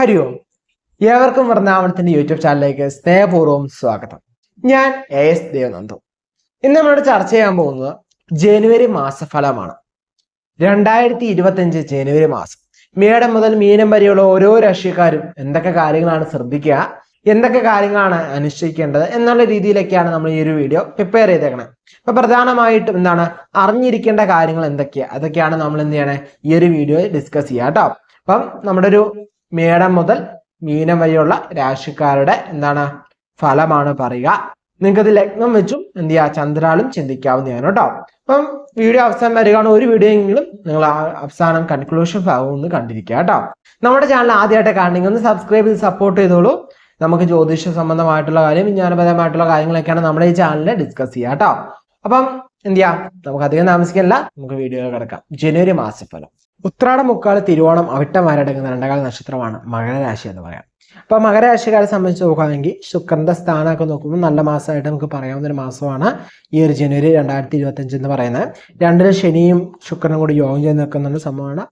ഹരി ഓം ഏവർക്കും വൃന്ദാവനത്തിന്റെ യൂട്യൂബ് ചാനലിലേക്ക് സ്നേഹപൂർവം സ്വാഗതം. ഞാൻ എ എസ് ദേവനന്ദു. ഇന്ന് നമ്മളോട് ചർച്ച ചെയ്യാൻ പോകുന്നത് ജനുവരി മാസഫലമാണ്. രണ്ടായിരത്തി ഇരുപത്തിയഞ്ച് ജനുവരി മാസം. മേടം മുതൽ മീനം വരെയുള്ള ഓരോ രാഷ്ട്രീയക്കാരും എന്തൊക്കെ കാര്യങ്ങളാണ് ശ്രദ്ധിക്കുക എന്തൊക്കെ കാര്യങ്ങളാണ് അനുഷ്ഠിക്കേണ്ടത് എന്നുള്ള രീതിയിലൊക്കെയാണ് നമ്മൾ ഈ ഒരു വീഡിയോ പ്രിപ്പയർ ചെയ്തേക്കണത് അപ്പൊ പ്രധാനമായിട്ടും എന്താണ് അറിഞ്ഞിരിക്കേണ്ട കാര്യങ്ങൾ എന്തൊക്കെയാണ് അതൊക്കെയാണ് നമ്മൾ എന്ത് ചെയ്യണേ? ഈ ഒരു വീഡിയോയിൽ ഡിസ്കസ് ചെയ്യുക കേട്ടോ അപ്പം നമ്മുടെ ഒരു മേടം മുതൽ മീനം വരെയുള്ള രാശിക്കാരുടെ എന്താണ് ഫലമാണ് പറയുക. നിങ്ങൾക്ക് ഇത് ലഗ്നം വെച്ചും എന്ത് ചെയ്യുക? ചന്ദ്രാളും ചിന്തിക്കാവുന്നതാണ് കേട്ടോ. അപ്പം വീഡിയോ അവസാനം വരികയാണ്. ഒരു വീഡിയോ എങ്കിലും നിങ്ങൾ അവസാനം കൺക്ലൂഷൻ ഭാഗം കണ്ടിരിക്കുക കേട്ടോ. നമ്മുടെ ചാനൽ ആദ്യമായിട്ട് കാണണമെങ്കിൽ ഒന്ന് സബ്സ്ക്രൈബ് ചെയ്ത് സപ്പോർട്ട് ചെയ്തോളൂ. നമുക്ക് ജ്യോതിഷ സംബന്ധമായിട്ടുള്ള കാര്യം വിജ്ഞാനപരമായിട്ടുള്ള കാര്യങ്ങളൊക്കെയാണ് നമ്മുടെ ഈ ചാനലിൽ ഡിസ്കസ് ചെയ്യുക കേട്ടോ. അപ്പം എന്ത് ചെയ്യാം നമുക്ക് അധികം താമസിക്കല്ല നമുക്ക് വീഡിയോ കിടക്കാം. ജനുവരി മാസഫലം ഉത്രാട മുക്കാൽ തിരുവോണം അവിട്ടം വരടങ്ങുന്ന രണ്ടകാല നക്ഷത്രമാണ് മകരരാശി എന്ന് പറയാം. അപ്പൊ മകരരാശിക്കാരെ സംബന്ധിച്ച് നോക്കുകയാണെങ്കിൽ ശുക്രന്റെ സ്ഥാനമൊക്കെ നോക്കുമ്പോൾ നല്ല മാസമായിട്ട് നമുക്ക് പറയാവുന്ന ഒരു മാസമാണ് ഈ ഒരു ജനുവരി രണ്ടായിരത്തി ഇരുപത്തി അഞ്ച് എന്ന് പറയുന്നത്. രണ്ടിലും ശനിയും ശുക്രനും കൂടി യോഗം ചെയ്ത് നിൽക്കുന്ന സംഭവമാണ്.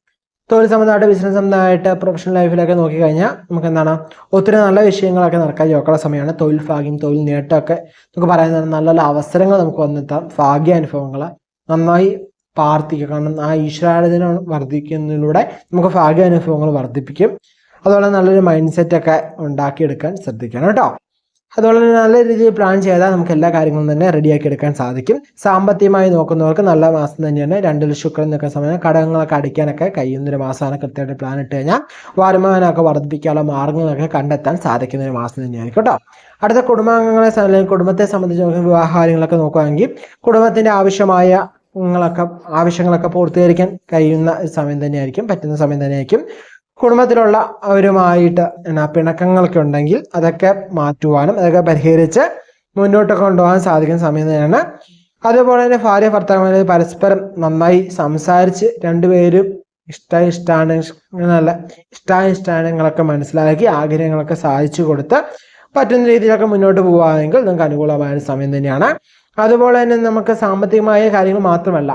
തൊഴിൽ സംബന്ധമായിട്ട് ബിസിനസ് സംബന്ധമായിട്ട് പ്രൊഫഷണൽ ലൈഫിലൊക്കെ നോക്കിക്കഴിഞ്ഞാൽ നമുക്ക് എന്താണ്? ഒത്തിരി നല്ല വിഷയങ്ങളൊക്കെ നടക്കാൻ യോഗയുടെ സമയമാണ്. തൊഴിൽ ഭാഗ്യം തൊഴിൽ നേട്ടമൊക്കെ നമുക്ക് പറയുന്നത് നല്ല നല്ല അവസരങ്ങൾ നമുക്ക് വന്നെത്താം. ഭാഗ്യ അനുഭവങ്ങൾ നന്നായി പ്രാർത്ഥിക്കുക കാരണം ആ ഈശ്വരാരാധന വർദ്ധിക്കുന്നതിലൂടെ നമുക്ക് ഭാഗ്യ അനുഭവങ്ങൾ വർദ്ധിപ്പിക്കും. അതുപോലെ നല്ലൊരു മൈൻഡ് സെറ്റൊക്കെ ഉണ്ടാക്കിയെടുക്കാൻ ശ്രദ്ധിക്കണം കേട്ടോ. അതുപോലെ തന്നെ നല്ല രീതിയിൽ പ്ലാൻ ചെയ്താൽ നമുക്ക് എല്ലാ കാര്യങ്ങളും തന്നെ റെഡിയാക്കി എടുക്കാൻ സാധിക്കും. സാമ്പത്തികമായി നോക്കുന്നവർക്ക് നല്ല മാസം തന്നെയാണ്. രണ്ടിൽ ശുക്രൻ നിൽക്കുന്ന സമയം ഘടകങ്ങളൊക്കെ അടിക്കാനൊക്കെ കഴിയുന്നൊരു മാസമാണ് കൃത്യമായിട്ട് പ്ലാൻ ഇട്ട് കഴിഞ്ഞാൽ വരുമാനമൊക്കെ വർദ്ധിപ്പിക്കാനുള്ള മാർഗങ്ങളൊക്കെ കണ്ടെത്താൻ സാധിക്കുന്ന ഒരു മാസം തന്നെയായിരിക്കും കേട്ടോ. അടുത്ത കുടുംബാംഗങ്ങളെ അല്ലെങ്കിൽ കുടുംബത്തെ സംബന്ധിച്ച് നമുക്ക് വിവാഹ കാര്യങ്ങളൊക്കെ നോക്കുകയാണെങ്കിൽ കുടുംബത്തിന്റെ ആവശ്യമായ ങ്ങളൊക്കെ ആവശ്യങ്ങളൊക്കെ പൂർത്തീകരിക്കാൻ കഴിയുന്ന സമയം തന്നെയായിരിക്കും പറ്റുന്ന സമയം തന്നെയായിരിക്കും. കുടുംബത്തിലുള്ള അവരുമായിട്ട് എന്നാ പിണക്കങ്ങളൊക്കെ ഉണ്ടെങ്കിൽ അതൊക്കെ മാറ്റുവാനും അതൊക്കെ പരിഹരിച്ച് മുന്നോട്ട് കൊണ്ടുപോകാൻ സാധിക്കുന്ന സമയം തന്നെയാണ്. അതുപോലെ തന്നെ ഭാര്യ ഭർത്താക്കന്മാർ പരസ്പരം നന്നായി സംസാരിച്ച് രണ്ടുപേരും ഇഷ്ട ഇഷ്ടാണ് നല്ല ഇഷ്ടാനിഷ്ടാനങ്ങളൊക്കെ മനസ്സിലാക്കി ആഗ്രഹങ്ങളൊക്കെ സാധിച്ചു കൊടുത്ത് പറ്റുന്ന രീതിയിലൊക്കെ മുന്നോട്ട് പോകുകയാണെങ്കിൽ നിങ്ങൾക്ക് അനുകൂലമായ സമയം തന്നെയാണ്. അതുപോലെ തന്നെ നമുക്ക് സാമ്പത്തികമായ കാര്യങ്ങൾ മാത്രമല്ല.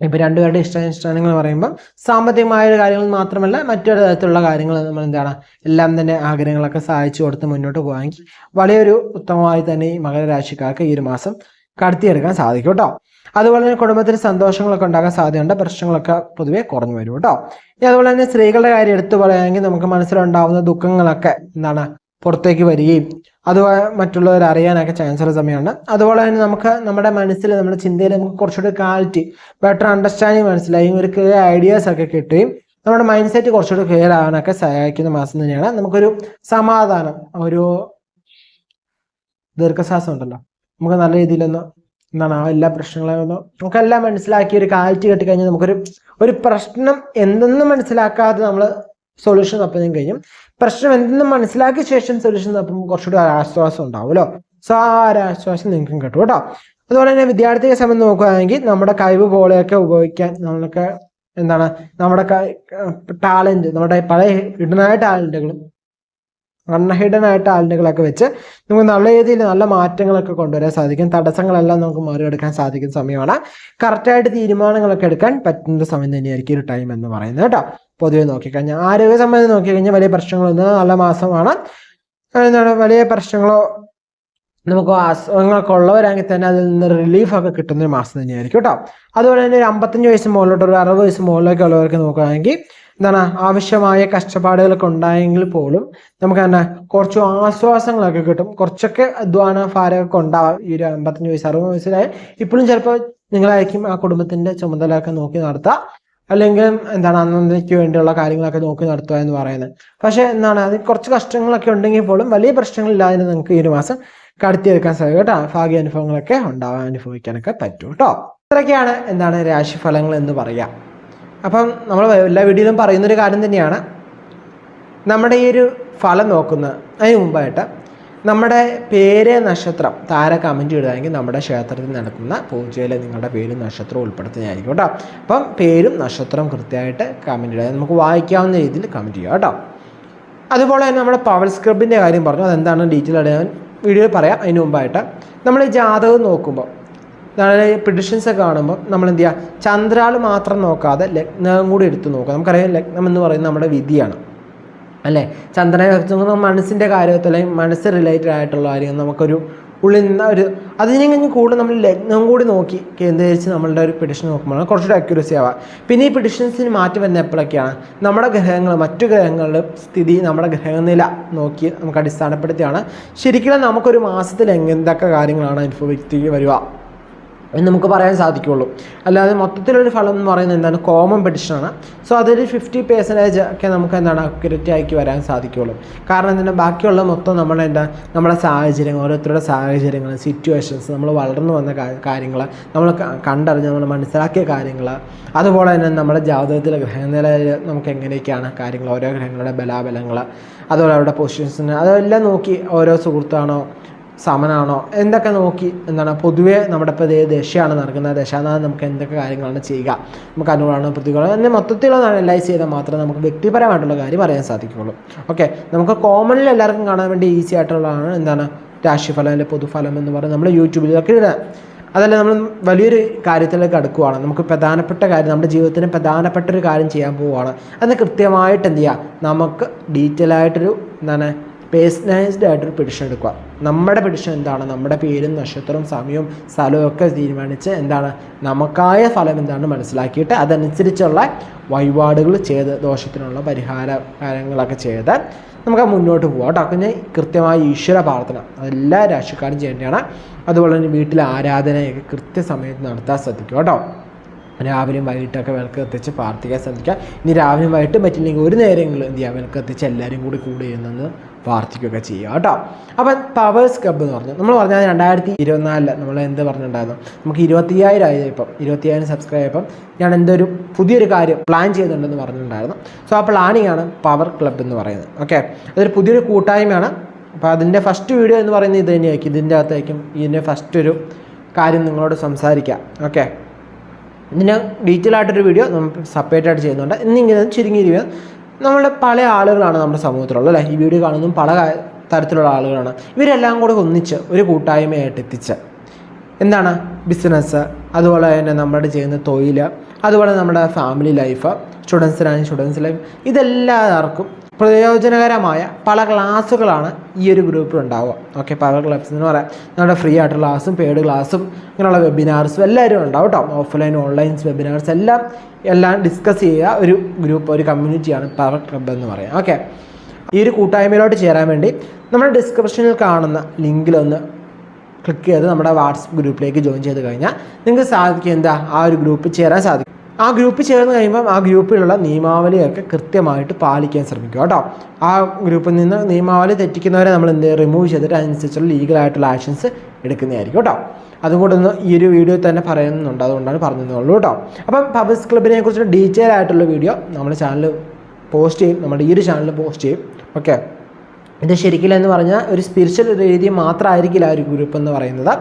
ഇപ്പൊ രണ്ടുപേരുടെ ഇഷ്ടാനിഷ്ടാനങ്ങൾ പറയുമ്പോൾ സാമ്പത്തികമായ കാര്യങ്ങൾ മാത്രമല്ല മറ്റൊരു തരത്തിലുള്ള കാര്യങ്ങൾ നമ്മൾ എന്താണ് എല്ലാം തന്നെ ആഗ്രഹങ്ങളൊക്കെ സഹായിച്ചു കൊടുത്ത് മുന്നോട്ട് പോകാമെങ്കിൽ വലിയൊരു ഉത്തമമായി തന്നെ ഈ മകരരാശിക്കാർക്ക് ഈ ഒരു മാസം കടത്തിയെടുക്കാൻ സാധിക്കും കേട്ടോ. അതുപോലെ തന്നെ കുടുംബത്തിൽ സന്തോഷങ്ങളൊക്കെ ഉണ്ടാകാൻ സാധ്യതയുണ്ട് പ്രശ്നങ്ങളൊക്കെ പൊതുവെ കുറഞ്ഞു വരും കേട്ടോ. ഇനി അതുപോലെ തന്നെ സ്ത്രീകളുടെ കാര്യം എടുത്തു പറയുകയാണെങ്കിൽ നമുക്ക് മനസ്സിലുണ്ടാവുന്ന ദുഃഖങ്ങളൊക്കെ എന്താണ് പുറത്തേക്ക് വരികയും അതുപോലെ മറ്റുള്ളവർ അറിയാനൊക്കെ ചാൻസ് ഉള്ള സമയമാണ്. അതുപോലെ തന്നെ നമുക്ക് നമ്മുടെ മനസ്സിൽ നമ്മുടെ ചിന്തയിൽ നമുക്ക് കുറച്ചുകൂടി ക്ലാരിറ്റി ബെറ്റർ അണ്ടർസ്റ്റാൻഡിങ് മനസ്സിലായി ഒരു ക്ലിയർ ഐഡിയാസ് ഒക്കെ കിട്ടുകയും നമ്മുടെ മൈൻഡ് സെറ്റ് കുറച്ചുകൂടി ക്ലിയർ ആകാനൊക്കെ സഹായിക്കുന്ന മാസം തന്നെയാണ്. നമുക്കൊരു സമാധാനം ഒരു ദീർഘശ്വാസം ഉണ്ടല്ലോ. നമുക്ക് നല്ല രീതിയിലൊന്ന് എന്താണ് ആ എല്ലാ പ്രശ്നങ്ങളെയും ഒന്ന് നമുക്കെല്ലാം മനസ്സിലാക്കി ഒരു കാലിറ്റി കെട്ടിക്കഴിഞ്ഞാൽ നമുക്കൊരു ഒരു പ്രശ്നം എന്തെന്ന് മനസ്സിലാക്കാതെ നമ്മൾ സൊല്യൂഷൻ തപ്പുന്നതും കഴിഞ്ഞും. പ്രശ്നം എന്തെന്ന് മനസ്സിലാക്കിയ ശേഷം സൊല്യൂഷൻ തപ്പുമ്പോൾ കുറച്ചുകൂടി ആശ്വാസം ഉണ്ടാവുമല്ലോ സോ ആ ഒരു ആശ്വാസം നിങ്ങൾക്കും കിട്ടും കേട്ടോ. അതുപോലെ തന്നെ വിദ്യാർത്ഥിയെ സംബന്ധിച്ച് നോക്കുകയാണെങ്കിൽ നമ്മുടെ കഴിവ് പോലെയൊക്കെ ഉപയോഗിക്കാൻ നമ്മൾക്ക് എന്താണ്? നമ്മുടെ ടാലന്റ് നമ്മുടെ പല ഹിഡനായ ടാലന്റുകളും അൺഹിഡൻ ആയ ടാലന്റുകളൊക്കെ വെച്ച് നമുക്ക് നല്ല രീതിയിൽ നല്ല മാറ്റങ്ങളൊക്കെ കൊണ്ടുവരാൻ സാധിക്കും. തടസ്സങ്ങളെല്ലാം നമുക്ക് മറികടക്കാൻ സാധിക്കുന്ന സമയമാണ്. കറക്റ്റായിട്ട് തീരുമാനങ്ങളൊക്കെ എടുക്കാൻ പറ്റുന്ന സമയം തന്നെയായിരിക്കും ഒരു ടൈം എന്ന് പറയുന്നത് കേട്ടോ. പൊതുവെ നോക്കിക്കഴിഞ്ഞാൽ ആരോഗ്യ സംബന്ധം നോക്കിക്കഴിഞ്ഞാൽ വലിയ പ്രശ്നങ്ങളൊന്നും നല്ല മാസമാണ്. എന്താണ് വലിയ പ്രശ്നങ്ങളോ നമുക്ക് അസുഖങ്ങളൊക്കെ ഉള്ളവരാണെങ്കിൽ തന്നെ അതിൽ നിന്ന് റിലീഫ് ഒക്കെ കിട്ടുന്ന ഒരു മാസം തന്നെയായിരിക്കും കേട്ടോ. അതുപോലെ തന്നെ ഒരു അമ്പത്തഞ്ച് വയസ്സ് മുകളിലോട്ട് ഒരു അറുപത് വയസ്സ് മുകളിലൊക്കെ ഉള്ളവർക്ക് നോക്കുകയാണെങ്കിൽ എന്താണ് ആവശ്യമായ കഷ്ടപ്പാടുകളൊക്കെ ഉണ്ടായെങ്കിൽ പോലും നമുക്ക് തന്നെ കുറച്ച് ആശ്വാസങ്ങളൊക്കെ കിട്ടും. കുറച്ചൊക്കെ അധ്വാന ഭാരമൊക്കെ ഉണ്ടാവാം. ഈ ഒരു അമ്പത്തഞ്ച് വയസ്സ് അറുപത് വയസ്സിലായ ഇപ്പോഴും ചിലപ്പോൾ നിങ്ങളായിരിക്കും ആ കുടുംബത്തിന്റെ ചുമതലയൊക്കെ നോക്കി നടത്തുക അല്ലെങ്കിൽ എന്താണ് അന്നേക്ക് വേണ്ടിയുള്ള കാര്യങ്ങളൊക്കെ നോക്കി നടത്തുക എന്ന് പറയുന്നത്. പക്ഷെ എന്താണ് അതിൽ കുറച്ച് കഷ്ടങ്ങളൊക്കെ ഉണ്ടെങ്കിൽ പോലും വലിയ പ്രശ്നങ്ങളില്ലാതെ നിങ്ങൾക്ക് ഈ ഒരു മാസം കടത്തിയെടുക്കാൻ സാധിക്കും കേട്ടോ. ഭാഗ്യ അനുഭവങ്ങളൊക്കെ ഉണ്ടാവാൻ അനുഭവിക്കാനൊക്കെ പറ്റും കേട്ടോ. ഇത്രയൊക്കെയാണ് എന്താണ് രാശിഫലങ്ങൾ എന്ന് പറയുക. അപ്പം നമ്മൾ എല്ലാ വീഡിയോയിലും പറയുന്നൊരു കാര്യം തന്നെയാണ്. നമ്മുടെ ഈ ഒരു ഫലം നോക്കുന്നത് അതിന് മുമ്പായിട്ട് നമ്മുടെ പേര് നക്ഷത്രം താര കമന്റ് ഇടുകയാണെങ്കിൽ നമ്മുടെ ക്ഷേത്രത്തിൽ നടക്കുന്ന പൂജയിൽ നിങ്ങളുടെ പേരും നക്ഷത്രവും ഉൾപ്പെടുത്തുന്നതായിരിക്കും കേട്ടോ. അപ്പം പേരും നക്ഷത്രവും കൃത്യമായിട്ട് കമന്റ് ഇടുക. നമുക്ക് വായിക്കാവുന്ന രീതിയിൽ കമന്റ് ചെയ്യുക കേട്ടോ. അതുപോലെ തന്നെ നമ്മുടെ പവർ സ്ക്രബിന്റെ കാര്യം പറഞ്ഞു. അതെന്താണ് ഡീറ്റെയിൽ ആയിട്ട് ഞാൻ വീഡിയോയിൽ പറയാം. അതിന് മുമ്പായിട്ട് നമ്മൾ ജാതകം നോക്കുമ്പോൾ നല്ല പ്രിഡിഷൻസ് ഒക്കെ കാണുമ്പോൾ നമ്മൾ എന്ത് ചെയ്യുക? ചന്ദ്രാൾ മാത്രം നോക്കാതെ ലഗ്നം കൂടി എടുത്ത് നോക്കുക. നമുക്കറിയാം ലഗ്നം എന്ന് പറയുന്നത് നമ്മുടെ വിധിയാണ്. അല്ലേ? ചന്ദ്രനെ വെച്ച് മനസ്സിന്റെ കാര്യത്തിൽ അല്ലെങ്കിൽ മനസ്സ് റിലേറ്റഡ് ആയിട്ടുള്ള കാര്യം നമുക്കൊരു ഉള്ളിൽ നിന്ന് ഒരു അതിനെ കഴിഞ്ഞ് കൂടുതൽ നമ്മൾ ലഗ്നം കൂടി നോക്കി കേന്ദ്രീകരിച്ച് നമ്മളുടെ ഒരു പിടിഷൻ നോക്കുമ്പോൾ കുറച്ചുകൂടി അക്യൂറസി ആവാം. പിന്നെ ഈ പിടിഷൻസിന് മാറ്റി വരുന്ന എപ്പോഴൊക്കെയാണ്? നമ്മുടെ ഗ്രഹങ്ങൾ മറ്റു ഗ്രഹങ്ങളുടെ സ്ഥിതി നമ്മുടെ ഗ്രഹനില നോക്കി നമുക്ക് അടിസ്ഥാനപ്പെടുത്തിയാണ്. ശരിക്കും നമുക്കൊരു മാസത്തിൽ എന്തൊക്കെ കാര്യങ്ങളാണ് അനുഭവിക്കുക വരിക? എന്ന് നമുക്ക് പറയാൻ സാധിക്കുള്ളൂ. അല്ലാതെ മൊത്തത്തിലൊരു ഫലം എന്ന് പറയുന്നത് എന്താണ്? കോമൺ പെഡിഷനാണ് സോ അതൊരു ഫിഫ്റ്റി പെർസെന്റേജ് ഒക്കെ നമുക്ക് എന്താണ്? അക്യുറേറ്റ് ആക്കി വരാൻ സാധിക്കുള്ളൂ. കാരണം എന്താണ്? ബാക്കിയുള്ള മൊത്തം നമ്മുടെ എന്താ? നമ്മുടെ സാഹചര്യങ്ങൾ ഓരോരുത്തരുടെ സാഹചര്യങ്ങൾ സിറ്റുവേഷൻസ് നമ്മൾ വളർന്നു വന്ന കാര്യങ്ങൾ നമ്മൾ കണ്ടറിഞ്ഞ് നമ്മൾ മനസ്സിലാക്കിയ കാര്യങ്ങൾ അതുപോലെ തന്നെ നമ്മുടെ ജാതകത്തിലെ ഗ്രഹനിലയിൽ നമുക്ക് എങ്ങനെയൊക്കെയാണ് കാര്യങ്ങൾ ഓരോ ഗ്രഹങ്ങളുടെ ബലാബലങ്ങൾ അതുപോലെ അവരുടെ പൊസിഷൻസിന് അതെല്ലാം നോക്കി ഓരോ സുഹൃത്താണോ സമനാണോ? എന്തൊക്കെ നോക്കി എന്താണ്? പൊതുവേ നമ്മുടെ ഇപ്പോൾ ഏത് ദശയാണ് നടക്കുന്നത്. ദശാനാഥം നമുക്ക് എന്തൊക്കെ കാര്യങ്ങളാണ് ചെയ്യുക. നമുക്ക് അനുകൂലമാണ് പ്രതികൂലം എന്നെ മൊത്തത്തിലുള്ള അനലൈസ് ചെയ്താൽ മാത്രമേ നമുക്ക് വ്യക്തിപരമായിട്ടുള്ള കാര്യം അറിയാൻ സാധിക്കുകയുള്ളൂ. ഓക്കെ നമുക്ക് കോമണിൽ എല്ലാവർക്കും കാണാൻ വേണ്ടി ഈസി ആയിട്ടുള്ളതാണ് എന്താണ്? രാശിഫലം അല്ലെങ്കിൽ പൊതുഫലം എന്ന് പറയുന്നത് നമ്മൾ യൂട്യൂബിലൊക്കെ ഇടുക. അതല്ല നമ്മൾ വലിയൊരു കാര്യത്തിലേക്ക് അടുക്കുവാണ്. നമുക്ക് പ്രധാനപ്പെട്ട കാര്യം നമ്മുടെ ജീവിതത്തിന് പ്രധാനപ്പെട്ട ഒരു കാര്യം ചെയ്യാൻ പോവുകയാണ്. അത് കൃത്യമായിട്ട് എന്ത് ചെയ്യുക? നമുക്ക് ഡീറ്റെയിൽ ആയിട്ടൊരു എന്താണ് പേഴ്സണലൈസ്ഡ് ആയിട്ടൊരു പെഡിഷൻ എടുക്കുക. നമ്മുടെ പെഡിഷൻ എന്താണ്? നമ്മുടെ പേരും നക്ഷത്രവും സമയവും സ്ഥലവും ഒക്കെ തീരുമാനിച്ച് എന്താണ്? നമുക്കായ ഫലം എന്താണ് മനസ്സിലാക്കിയിട്ട് അതനുസരിച്ചുള്ള വഴിപാടുകൾ ചെയ്ത് ദോഷത്തിനുള്ള പരിഹാര കാര്യങ്ങളൊക്കെ ചെയ്ത് നമുക്ക് മുന്നോട്ട് പോകാം കേട്ടോ. പിന്നെ കൃത്യമായ ഈശ്വര പ്രാർത്ഥന. അതെല്ലാ രാശിക്കാരും ചെയ്യേണ്ടതാണ്. അതുപോലെ തന്നെ വീട്ടിലെ ആരാധനയൊക്കെ കൃത്യസമയത്ത് നടത്താൻ ശ്രദ്ധിക്കുക കേട്ടോ. രാവിലെയും വൈകിട്ടൊക്കെ വിളക്ക് കത്തിച്ച് പ്രാർത്ഥിക്കാൻ ശ്രദ്ധിക്കുക ഇനി രാവിലെയും വൈകിട്ടും പറ്റില്ലെങ്കിൽ ഒരു നേരമെങ്കിലും എന്ത് ചെയ്യുക വിളക്ക് കത്തിച്ച് എല്ലാവരും കൂടി കൂടി ചെയ്യുന്നത് പ്രാർത്ഥിക്കുകയൊക്കെ ചെയ്യുക കേട്ടോ. അപ്പം പവേഴ്സ് ക്ലബ്ബ് എന്ന് പറഞ്ഞു. നമ്മൾ പറഞ്ഞാൽ രണ്ടായിരത്തി ഇരുപത്തിനാലിൽ നമ്മൾ എന്ത് പറഞ്ഞിട്ടുണ്ടായിരുന്നു? നമുക്ക് ഇരുപത്തിയായിരം ആയി ഇപ്പം. ഇരുപത്തിയായിരം സബ്സ്ക്രൈബ് ആയപ്പം ഞാൻ എന്തൊരു പുതിയൊരു കാര്യം പ്ലാൻ ചെയ്യുന്നുണ്ടെന്ന് പറഞ്ഞിട്ടുണ്ടായിരുന്നു. സോ ആ പ്ലാനിങ് ആണ് പവർ ക്ലബ്ബ് എന്ന് പറയുന്നത്. ഓക്കെ അതൊരു പുതിയൊരു കൂട്ടായ്മയാണ്. അപ്പോൾ അതിന്റെ ഫസ്റ്റ് വീഡിയോ എന്ന് പറയുന്നത് ഇത് തന്നെയായിരിക്കും. ഇതിന്റെ അകത്തായിരിക്കും ഇതിന്റെ ഫസ്റ്റ് ഒരു കാര്യം നിങ്ങളോട് സംസാരിക്കാം ഓക്കെ ഇതിന് ഡീറ്റെയിൽ ആയിട്ടൊരു വീഡിയോ നമ്മൾ സെപ്പറേറ്റ് ആയിട്ട് ചെയ്യുന്നുണ്ട്. ഇന്നിങ്ങനെ ചുരുങ്ങിയിരിക്കുക നമ്മുടെ പല ആളുകളാണ് നമ്മുടെ സമൂഹത്തിലുള്ളത് അല്ലേ? ഈ വീഡിയോ കാണുന്നതും പല തരത്തിലുള്ള ആളുകളാണ്. ഇവരെല്ലാം കൂടെ ഒന്നിച്ച് ഒരു കൂട്ടായ്മയായിട്ട് എത്തിച്ച് എന്താണ്? ബിസിനസ് അതുപോലെ തന്നെ നമ്മുടെ ചെയ്യുന്ന തൊഴിൽ അതുപോലെ നമ്മുടെ ഫാമിലി ലൈഫ് സ്റ്റുഡൻസിനാണെങ്കിൽ സ്റ്റുഡൻസ് ലൈഫ് ഇതെല്ലാവർക്കും പ്രയോജനകരമായ പല ക്ലാസ്സുകളാണ് ഈ ഒരു ഗ്രൂപ്പിൽ ഉണ്ടാവുക. ഓക്കെ പല ക്ലാസ് എന്ന് പറയാം. നമ്മുടെ ഫ്രീ ആയിട്ടുള്ള ക്ലാസ്സും പെയ്ഡ് ക്ലാസ്സും ഇങ്ങനെയുള്ള വെബിനാർസും എല്ലാവരും ഉണ്ടാവും കേട്ടോ. ഓഫ്ലൈൻ ഓൺലൈൻ വെബിനാർസ് എല്ലാം എല്ലാം ഡിസ്കസ് ചെയ്യുക. ഒരു ഗ്രൂപ്പ് ഒരു കമ്മ്യൂണിറ്റിയാണ് പവർ ക്ലബ് എന്ന് പറയാം. ഓക്കെ ഈ ഒരു കൂട്ടായ്മയിലോട്ട് ചേരാൻ വേണ്ടി നമ്മുടെ ഡിസ്ക്രിപ്ഷനിൽ കാണുന്ന ലിങ്കിലൊന്ന് ക്ലിക്ക് ചെയ്ത് നമ്മുടെ വാട്സപ്പ് ഗ്രൂപ്പിലേക്ക് ജോയിൻ ചെയ്ത് കഴിഞ്ഞാൽ നിങ്ങൾക്ക് സാധിക്കും എന്താ? ആ ഒരു ഗ്രൂപ്പിൽ ചേരാൻ സാധിക്കും. ആ ഗ്രൂപ്പ് ചേർന്ന് കഴിയുമ്പം ആ ഗ്രൂപ്പിലുള്ള നിയമാവലിയൊക്കെ കൃത്യമായിട്ട് പാലിക്കാൻ ശ്രമിക്കുക കേട്ടോ. ആ ഗ്രൂപ്പിൽ നിന്ന് നിയമാവലി തെറ്റിക്കുന്നവരെ നമ്മൾ എന്ത് റിമൂവ് ചെയ്തിട്ട് അതിനനുസരിച്ചുള്ള ലീഗലായിട്ടുള്ള ആക്ഷൻസ് എടുക്കുന്നതായിരിക്കും കേട്ടോ. അതുകൊണ്ടൊന്ന് ഈ ഒരു വീഡിയോ തന്നെ പറയുന്നുണ്ട്. അതുകൊണ്ടാണ് പറഞ്ഞതെന്നുള്ളൂ കേട്ടോ. അപ്പം പബ്ലിക് ക്ലബിനെ കുറിച്ചുള്ള ഡീറ്റെയിൽ ആയിട്ടുള്ള വീഡിയോ നമ്മുടെ ചാനൽ പോസ്റ്റ് ചെയ്യും. നമ്മുടെ ഈ ഒരു ചാനലിൽ പോസ്റ്റ് ചെയ്യും. ഓക്കെ ഇത് ശരിക്കില്ല എന്ന് പറഞ്ഞാൽ ഒരു സ്പിരിച്വൽ രീതി മാത്രമായിരിക്കില്ല ആ ഒരു ഗ്രൂപ്പ് എന്ന് പറയുന്നത്.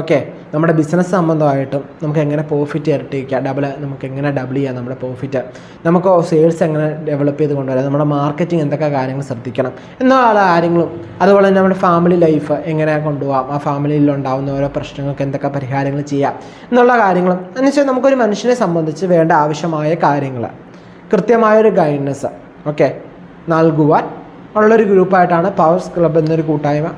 ഓക്കെ നമ്മുടെ ബിസിനസ് സംബന്ധമായിട്ടും നമുക്ക് എങ്ങനെ പ്രോഫിറ്റ് ഇരട്ടിക്കാം ഡബിൾ നമുക്ക് എങ്ങനെ ഡബിൾ ചെയ്യാം നമ്മുടെ പ്രോഫിറ്റ് നമുക്ക് സെയിൽസ് എങ്ങനെ ഡെവലപ്പ് ചെയ്ത് കൊണ്ടുവരാം? നമ്മുടെ മാർക്കറ്റിംഗ് എന്തൊക്കെ കാര്യങ്ങൾ ശ്രദ്ധിക്കണം? എന്നുള്ള കാര്യങ്ങളും അതുപോലെ തന്നെ നമ്മുടെ ഫാമിലി ലൈഫ് എങ്ങനെ കൊണ്ടുപോകാം ആ ഫാമിലിയിൽ ഉണ്ടാകുന്ന ഓരോ പ്രശ്നങ്ങൾക്ക് എന്തൊക്കെ പരിഹാരങ്ങൾ ചെയ്യാം? എന്നുള്ള കാര്യങ്ങളും എന്ന് വെച്ചാൽ നമുക്കൊരു മനുഷ്യനെ സംബന്ധിച്ച് വേണ്ട ആവശ്യമായ കാര്യങ്ങൾ കൃത്യമായൊരു ഗൈഡൻസ് ഓക്കെ നൽകുവാൻ ഉള്ളൊരു ഗ്രൂപ്പായിട്ടാണ് പവേഴ്സ് ക്ലബ് എന്നൊരു കൂട്ടായ്മ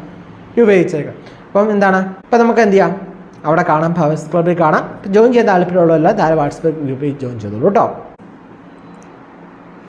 രൂപീകരിച്ചേക്കുന്നത് അപ്പം എന്താണ്? ഇപ്പം നമുക്ക് എന്ത് ചെയ്യാം? അവിടെ കാണാം ഭവൻസ് ക്ലബ്ബിൽ കാണാം. ജോയിൻ ചെയ്യാൻ താല്പര്യമുള്ളവരെല്ലാം താരം വാട്സപ്പ് ഗ്രൂപ്പിൽ ജോയിൻ ചെയ്തോളൂ കേട്ടോ.